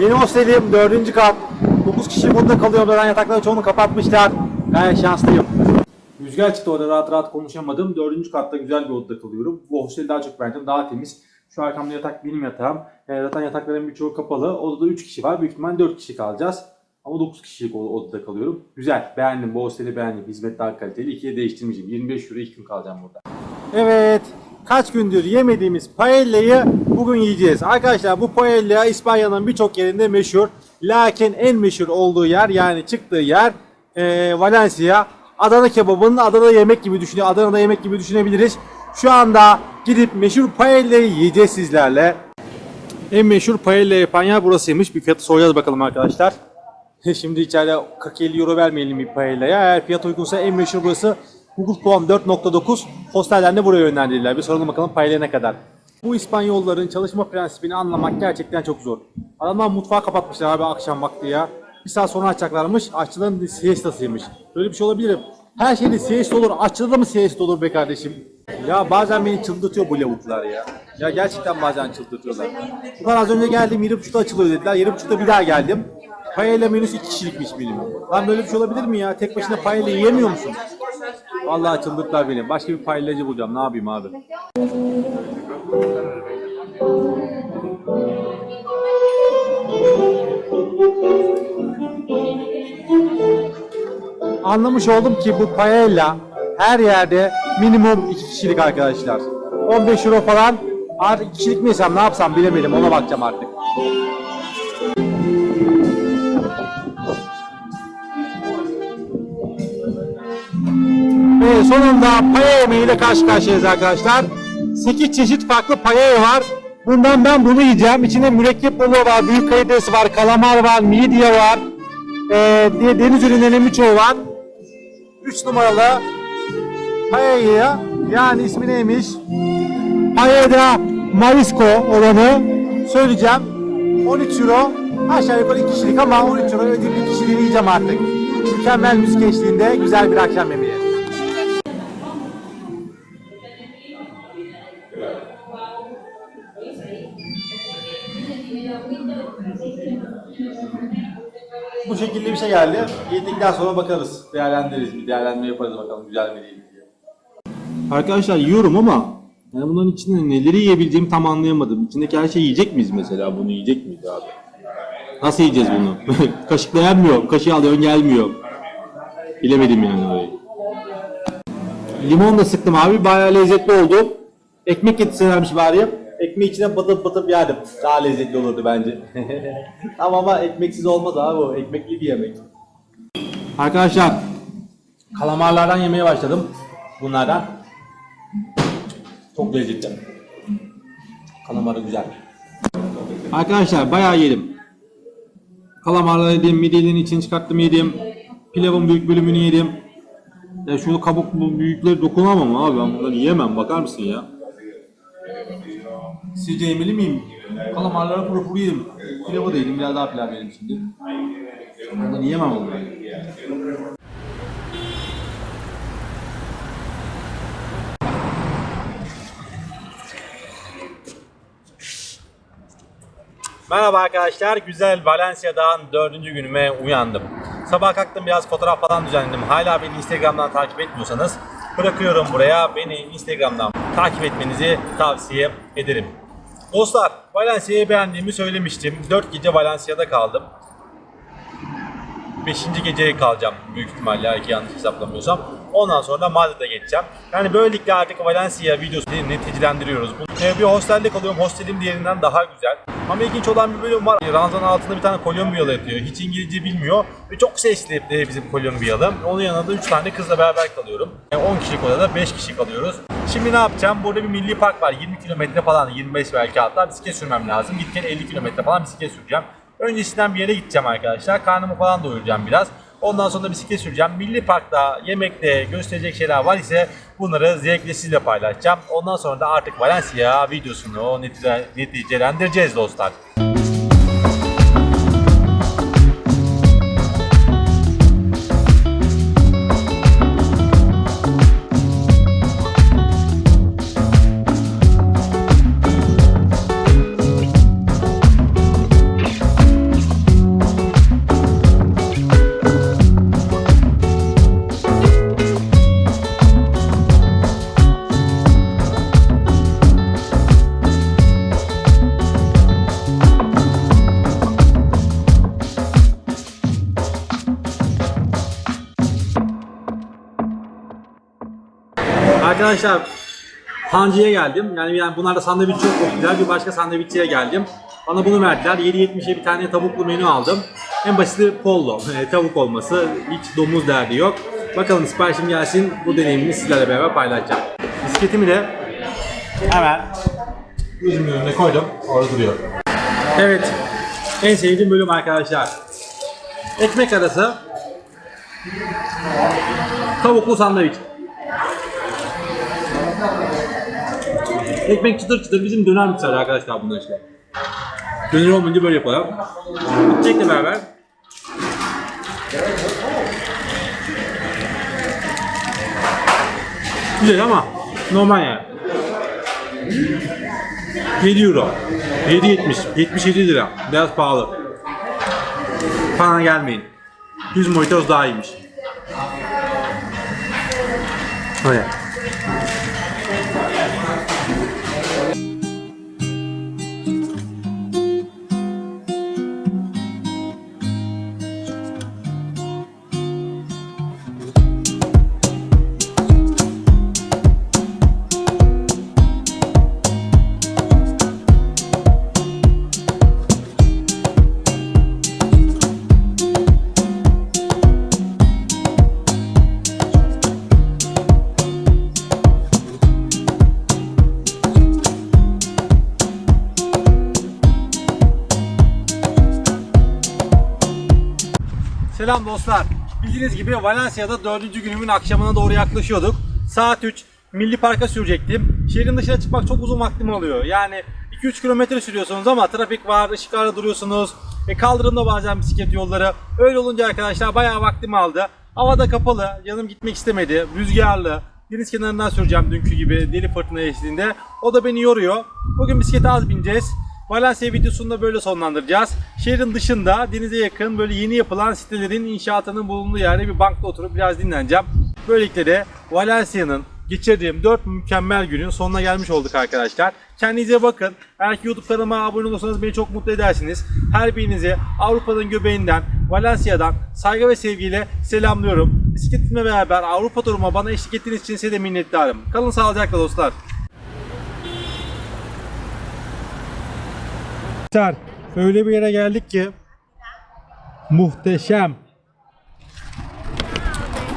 Yeni hostelim 4. kat. 9 kişi burada kalıyor. Ben yatakların çoğunu kapatmışlar. Gayet şanslıyım. Rüzgar çıktı orada rahat rahat konuşamadım. 4. katta güzel bir odada kalıyorum. Bu hosteli daha çok beğendim. Daha temiz. Şu arkamda yatak benim yatağım. Yani zaten yatakların birçoğu kapalı. Odada 3 kişi var. Büyük ihtimal 4 kişi kalacağız. Ama 9 kişilik odada kalıyorum. Güzel. Beğendim. Bu hosteli beğendim. Hizmet daha kaliteli. İkiye değiştirmişim. 25 euro 2 gün kalacağım burada. Evet. Kaç gündür yemediğimiz paella'yı bugün yiyeceğiz. Arkadaşlar bu paella İspanya'nın birçok yerinde meşhur. Lakin en meşhur olduğu yer yani çıktığı yer eee Valencia. Adana kebabının Adana yemek gibi düşünüyor. Adana'da yemek gibi düşünebiliriz. Şu anda gidip meşhur paella'yı yiyeceğiz sizlerle. En meşhur paella yapan yer burasıymış. Bir fiyatı soracağız bakalım arkadaşlar. Şimdi içeride 40-50 euro vermeyelim bir paella'ya. Eğer fiyat uygunsa en meşhur burası. Google puan 4.9. Hostellerden de buraya yönlendirdiler. Bir soralım bakalım paella ne kadar. Bu İspanyolların çalışma prensibini anlamak gerçekten çok zor. Adamlar mutfağı kapatmışlar abi akşam vakti ya. Bir saat sonra açacaklarmış. Aşçıların siestasıymış. Böyle bir şey olabilir mi? Her şeyde siesta olur. Aşçıda da mı siesta olur be kardeşim? Ya bazen beni çıldırtıyor bu lavuklar ya. Ya gerçekten bazen çıldırtıyorlar. Ulan az önce geldim 7.30'da açılıyor dediler. 7.30'da bir daha geldim. Paella menüsü 2 kişilikmiş minimum. Lan böyle bir şey olabilir mi ya? Tek başına paella yiyemiyor musun? Vallahi çıldırttılar beni. Başka bir paellacı bulacağım. Ne yapayım abi? Anlamış oldum ki bu paella her yerde minimum 2 kişilik arkadaşlar. 15 euro falan. Artık 2 kişilik mi yesem ne yapsam bilemedim. Ona bakacağım artık. Sonunda paya yemeğiyle karşı karşıyayız arkadaşlar. 8 çeşit farklı paya var. Bundan ben bunu yiyeceğim. İçinde mürekkep balığı var, büyük karidesi var, kalamar var, midye var. Ee, deniz ürünlerinin birçoğu var. 3 numaralı payaya yani ismi neymiş? Payada Marisco olanı söyleyeceğim. 13 euro. Aşağı yukarı 2 kişilik ama 13 euro ödül bir kişiliğini yiyeceğim artık. Mükemmel müzik eşliğinde güzel bir akşam yemeği. Şekilde bir şey geldi. Yedikten sonra bakarız. Değerlendiririz. Bir değerlendirme yaparız bakalım güzel mi değil mi diye. Arkadaşlar yiyorum ama yani bunların içinde neleri yiyebileceğimi tam anlayamadım. İçindeki her şeyi yiyecek miyiz mesela? Bunu yiyecek miyiz abi? Nasıl yiyeceğiz bunu? Kaşıkla yenmiyor. Kaşığı alıyorsun gelmiyor. Bilemedim yani orayı. Limon da sıktım abi. Bayağı lezzetli oldu. Ekmek getirselermiş bari. Ekmeği içine batıp batıp yerdim. Daha lezzetli olurdu bence. Tamam ama ekmeksiz olmaz abi o. Ekmekli bir yemek. Arkadaşlar kalamarlardan yemeye başladım. Bunlardan. Çok lezzetli. Kalamarı güzel. Arkadaşlar bayağı yedim. Kalamarları yedim, midyelerin içini çıkarttım yedim. Pilavın büyük bölümünü yedim. Ya şunu kabuk bu büyükleri dokunamam abi ben bunları yiyemem bakar mısın ya? Sizce yemeli miyim? Kalamarları kuru kuru yedim. Pilavı da yedim biraz daha pilav yedim şimdi. Bunları yiyemem onları. Merhaba arkadaşlar. Güzel Valencia'dan dördüncü günüme uyandım. Sabah kalktım biraz fotoğraf falan düzenledim. Hala beni Instagram'dan takip etmiyorsanız bırakıyorum buraya. Beni Instagram'dan takip etmenizi tavsiye ederim. Dostlar Valencia'yı beğendiğimi söylemiştim. 4 gece Valencia'da kaldım. 5. geceye kalacağım büyük ihtimalle eğer yanlış hesaplamıyorsam. Ondan sonra da Madrid'e geçeceğim. Yani böylelikle artık Valencia videosu neticelendiriyoruz. Ee, bir hostelde kalıyorum. Hostelim diğerinden daha güzel. Ama ilginç olan bir bölüm var. Ranzanın altında bir tane Kolombiyalı yatıyor. Hiç İngilizce bilmiyor. Ve çok sesli e, bizim Kolombiyalı. Onun yanında 3 tane kızla beraber kalıyorum. Yani 10 kişilik odada 5 kişi kalıyoruz. Şimdi ne yapacağım? Burada bir milli park var. 20 kilometre falan, 25 belki hatta bisiklet sürmem lazım. Gitken 50 kilometre falan bisiklet süreceğim. Öncesinden bir yere gideceğim arkadaşlar. Karnımı falan doyuracağım biraz. Ondan sonra bisiklet süreceğim. Milli Park'ta yemekte gösterecek şeyler var ise bunları zevkle sizle paylaşacağım. Ondan sonra da artık Valencia videosunu netice, neticelendireceğiz dostlar. Arkadaşlar Hancı'ya geldim. Yani, yani bunlarda sandviç çok popüler. Bir başka sandviççiye geldim. Bana bunu verdiler. 7.70'e bir tane tavuklu menü aldım. En basiti pollo. E, tavuk olması. Hiç domuz derdi yok. Bakalım siparişim gelsin. Bu deneyimimi sizlerle beraber paylaşacağım. Bisikletimi de hemen gözümün önüne koydum. Orada duruyor. Evet. En sevdiğim bölüm arkadaşlar. Ekmek arası tavuklu sandviç. Ekmek çıtır çıtır bizim döner misali arkadaşlar bunlar işte. Döner olmayınca böyle yapalım. Çiçekle beraber. Güzel ama normal yani. 7 euro. 7.70. 77 lira. Biraz pahalı. Bana gelmeyin. 100 mojitoz daha iyiymiş. Öyle. Selam dostlar. Bildiğiniz gibi Valencia'da dördüncü günümün akşamına doğru yaklaşıyorduk. Saat 3. Milli Park'a sürecektim. Şehrin dışına çıkmak çok uzun vaktimi alıyor. Yani 2-3 kilometre sürüyorsunuz ama trafik var, ışıklarda duruyorsunuz. E kaldırımda bazen bisiklet yolları. Öyle olunca arkadaşlar bayağı vaktimi aldı. Havada kapalı, canım gitmek istemedi. Rüzgarlı. Deniz kenarından süreceğim dünkü gibi deli fırtına eşliğinde. O da beni yoruyor. Bugün bisiklete az bineceğiz. Valencia videosunu da böyle sonlandıracağız. Şehrin dışında denize yakın böyle yeni yapılan sitelerin inşaatının bulunduğu yerde bir bankta oturup biraz dinleneceğim. Böylelikle de Valencia'nın geçirdiğim 4 mükemmel günün sonuna gelmiş olduk arkadaşlar. Kendinize bakın. Eğer ki YouTube kanalıma abone olursanız beni çok mutlu edersiniz. Her birinizi Avrupa'nın göbeğinden, Valencia'dan saygı ve sevgiyle selamlıyorum. Bisikletimle beraber Avrupa turuma bana eşlik ettiğiniz için size de minnettarım. Kalın sağlıcakla dostlar. Arkadaşlar öyle bir yere geldik ki muhteşem.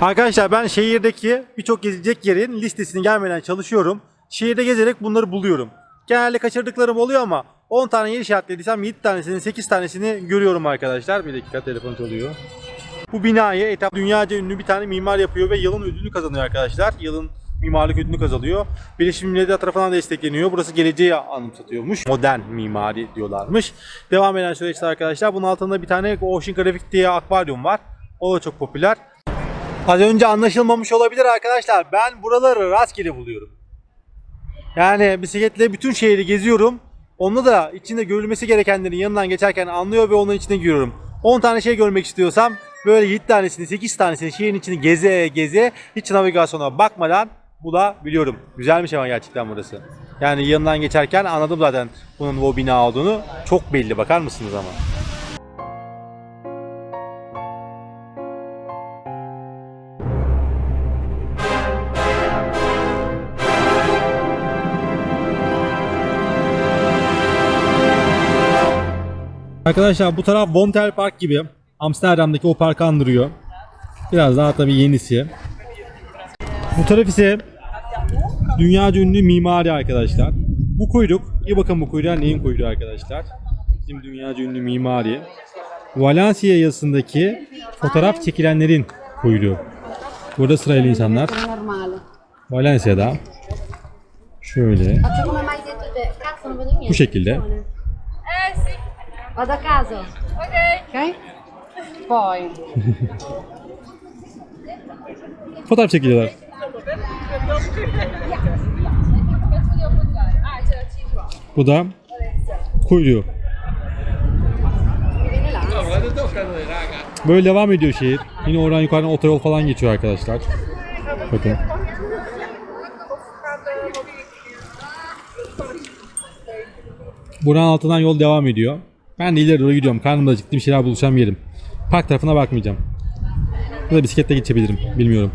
Arkadaşlar ben şehirdeki birçok gezilecek yerin listesini gelmeden çalışıyorum. Şehirde gezerek bunları buluyorum. Genelde kaçırdıklarım oluyor ama 10 tane yer işaretlediysem 7 tanesini 8 tanesini görüyorum arkadaşlar. Bir dakika telefon çalıyor. Bu binayı etap dünyaca ünlü bir tane mimar yapıyor ve yılın ödülünü kazanıyor arkadaşlar. Yılın mimarlık ödülünü kazanıyor. Birleşmiş Milletler tarafından destekleniyor. Burası geleceği anımsatıyormuş. Modern mimari diyorlarmış. Devam eden süreçte arkadaşlar bunun altında bir tane Ocean Graphic diye akvaryum var. O da çok popüler. Az önce anlaşılmamış olabilir arkadaşlar. Ben buraları rastgele buluyorum. Yani bisikletle bütün şehri geziyorum. Onu da içinde görülmesi gerekenlerin yanından geçerken anlıyor ve onun içine giriyorum. 10 tane şey görmek istiyorsam böyle 7 tanesini 8 tanesini şehrin içini geze geze hiç navigasyona bakmadan bulabiliyorum. Güzelmiş ama gerçekten burası. Yani yanından geçerken anladım zaten bunun o bina olduğunu. Çok belli bakar mısınız ama. Arkadaşlar bu taraf Wontel Park gibi. Amsterdam'daki o parkı andırıyor. Biraz daha tabii yenisi. Bu taraf ise dünyaca ünlü mimari arkadaşlar. Bu kuyruk, iyi bakın bu kuyruğa neyin kuyruğu arkadaşlar. Bizim dünyaca ünlü mimari. Valencia yazısındaki fotoğraf çekilenlerin kuyruğu. Burada sırayla insanlar. Valencia'da şöyle bu şekilde Eh sì. Vado a caso. Ok. Ok? Poi. fotoğraf çekiliyorlar. Bu da là. Böyle devam ediyor şehir. Yine oradan yukarıdan otoyol falan geçiyor arkadaşlar. Bakın. Buranın altından yol devam ediyor. Ben de ileri doğru gidiyorum. Karnım da acıktı. Bir şeyler bulacağım yerim. Park tarafına bakmayacağım. Ya da bisikletle geçebilirim. Bilmiyorum.